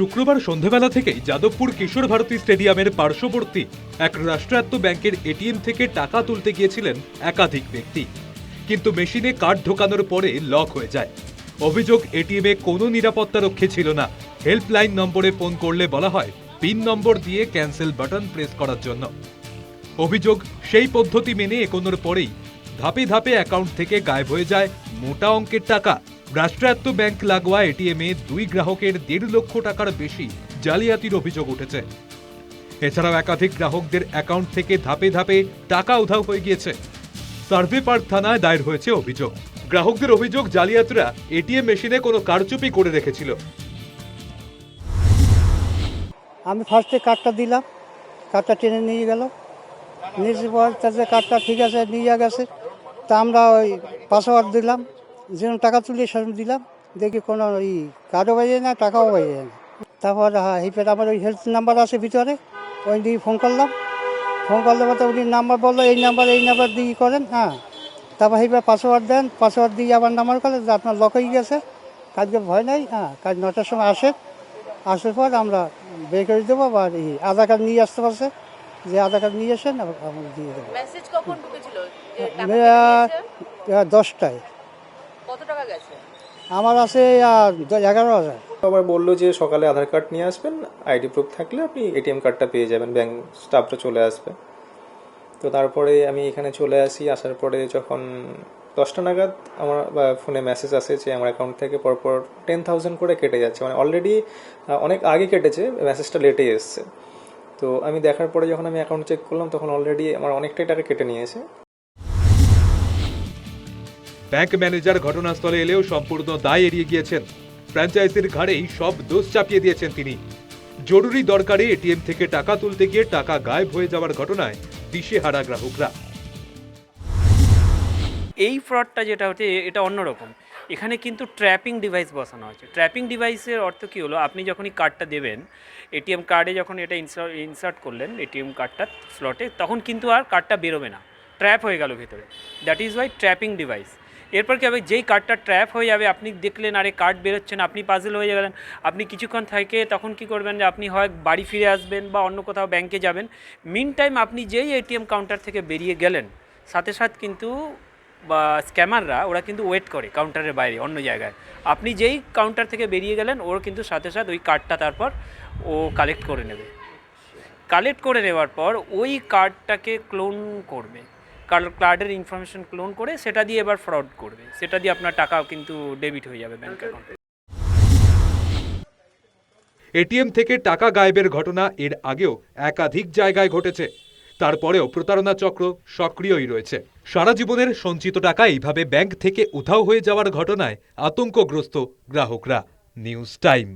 শুক্রবার সন্ধেবেলা থেকেই যাদবপুর কিশোর ভারতী স্টেডিয়ামের পার্শ্ববর্তী এক রাষ্ট্রায়ত্ত ব্যাংকের এটিএম থেকে টাকা তুলতে গিয়েছিলেন একাধিক ব্যক্তি। কিন্তু মেশিনে কার্ড ঢোকানোর পরে লক হয়ে যায়। অভিযোগ, এটিএমে কোনো নিরাপত্তা রক্ষী ছিল না। হেল্পলাইন নম্বরে ফোন করলে বলা হয়, পিন নম্বর দিয়ে ক্যান্সেল বাটন প্রেস করার জন্য। অভিযোগ, সেই পদ্ধতি মেনে এগোনোর পরেই ধাপে ধাপে অ্যাকাউন্ট থেকে গায়েব হয়ে যায় মোটা অঙ্কের টাকা। রাষ্ট্রায়ত্ত ব্যাংক লাগোয়া এটিএমে দুই গ্রাহকের দেড় লক্ষ টাকার বেশি জালিয়াতির অভিযোগ উঠেছে। এছাড়াও একাধিক গ্রাহকদের অ্যাকাউন্ট থেকে ধাপে ধাপে টাকা উধাও হয়ে গিয়েছে। সার্ভে পার্ক থানায় দায়ের হয়েছে অভিযোগ। গ্রাহকদের অভিযোগ, জালিয়াতরা এটিএম মেশিনে কোনো কারচুপি করে রেখেছিল। আমি ফার্স্টে কার্ডটা দিলাম কার্ডটা টেনে নিয়ে গেল। নিয়ে পর কার্ডটা ঠিক আছে, নিয়ে গেছে। তা আমরা ওই পাসওয়ার্ড দিলাম। যেন টাকা তুলে সেরকম দিলাম দেখি কোনো ওই কার্ডও বাজে না টাকাও বাজে না। তারপর হ্যাঁ আমার ওই হেল্প নাম্বার আছে ভিতরে ওই দিয়ে ফোন করলাম। ফোন করলে পর উনি নাম্বার বলল এই নাম্বার এই নাম্বার দিয়ে করেন হ্যাঁ। তারপর হিপে পাসওয়ার্ড দেন পাসওয়ার্ড দিয়ে আবার নাম্বার করলেন যে আপনার লক হয়ে গেছে কাজকে ভয় নাই হ্যাঁ কাজ নটার সময় আসে। আসার পর আমরা বের করে দেবো বা এই আধার কার্ড নিয়ে আসতে পারছে যে আধার কার্ড নিয়ে আসেন আমরা দিয়ে দেবো। মেসেজ কখন ঢুকেছিল? যে টাকা আমি, পেয়ে আহ, গেছে? আহ, দশটায়। আমার আছে এগারো হাজার। আবার বলল যে সকালে আধার কার্ড নিয়ে আসবেন আইডি প্রুফ থাকলে আপনি এটিএম কার্ডটা পেয়ে যাবেন ব্যাংক স্টাফটা চলে আসবে। তো তারপরে আমি এখানে চলে আসি আসার পরে যখন দশটা নাগাদ আমার ফোনে মেসেজ আসে যে আমার অ্যাকাউন্ট থেকে পরপর টেন থাউজেন্ড করে কেটে যাচ্ছে। মানে অলরেডি অনেক আগে কেটেছে মেসেজটা লেটে এসছে। তো আমি দেখার পরে যখন আমি অ্যাকাউন্ট চেক করলাম তখন অলরেডি আমার অনেকটাই টাকা কেটে নিয়েছে। ব্যাংক ম্যানেজার ঘটনাস্থলে এলেও সম্পূর্ণ দায় এড়িয়ে গিয়েছেন। ফ্র্যাঞ্চাইজির ঘাড়েই সব দোষ চাপিয়ে দিয়েছেন তিনি। জরুরি দরকারে এটিএম থেকে টাকা তুলতে গিয়ে টাকা গায়েব হয়ে যাওয়ার ঘটনায় দিশেহারা গ্রাহকরা। এই ফ্রডটা যেটা হচ্ছে, এটা অন্যরকম। এখানে কিন্তু ট্র্যাপিং ডিভাইস বসানো আছে ট্র্যাপিং ডিভাইসের অর্থ কী হলো? আপনি যখনই কার্ডটা দেবেন, এটিএম কার্ডে যখন এটা ইনসার্ট করলেন, এটিএম কার্ডটা স্লটে তখন কিন্তু আর কার্ডটা বেরোবে না। ট্র্যাপ হয়ে গেল ভেতরে। That is why trapping device এরপর কি হবে? যেই কার্ডটা ট্র্যাপ হয়ে যাবে, আপনি দেখলেন, আরে কার্ড বেরোচ্ছে না, আপনি পাজেল হয়ে গেলেন, আপনি কিছুক্ষণ থেকে তখন কি করবেন যে আপনি হয় বাড়ি ফিরে আসবেন বা অন্য কোথাও ব্যাংকে যাবেন। মিন টাইম আপনি যেই এটিএম কাউন্টার থেকে বেরিয়ে গেলেন, সাথে সাথে কিন্তু, বা স্ক্যামাররা ওরা কিন্তু ওয়েট করে কাউন্টারের বাইরে, অন্য জায়গায়। আপনি যেই কাউন্টার থেকে বেরিয়ে গেলেন, ওর কিন্তু সাথে সাথে ওই কার্ডটা তারপর ও কালেক্ট করে নেবে। কালেক্ট করে নেওয়ার পর ওই কার্ডটাকে ক্লোন করবে। কার্ডের ইনফরমেশন ক্লোন করে সেটা দিয়ে এবার ফ্রড করবে। সেটা দিয়ে আপনার টাকা কিন্তু ডেবিট হয়ে যাবে ব্যাংক অ্যাকাউন্টে এটিএম থেকে টাকা গায়েবের ঘটনা এর আগেও একাধিক জায়গায় ঘটেছে। তারপরেও প্রতারণা চক্র সক্রিয়ই রয়েছে। সারা জীবনের সঞ্চিত টাকা এইভাবে ব্যাংক থেকে উধাও হয়ে যাওয়ার ঘটনায় আতঙ্কগ্রস্ত গ্রাহকরা। News time.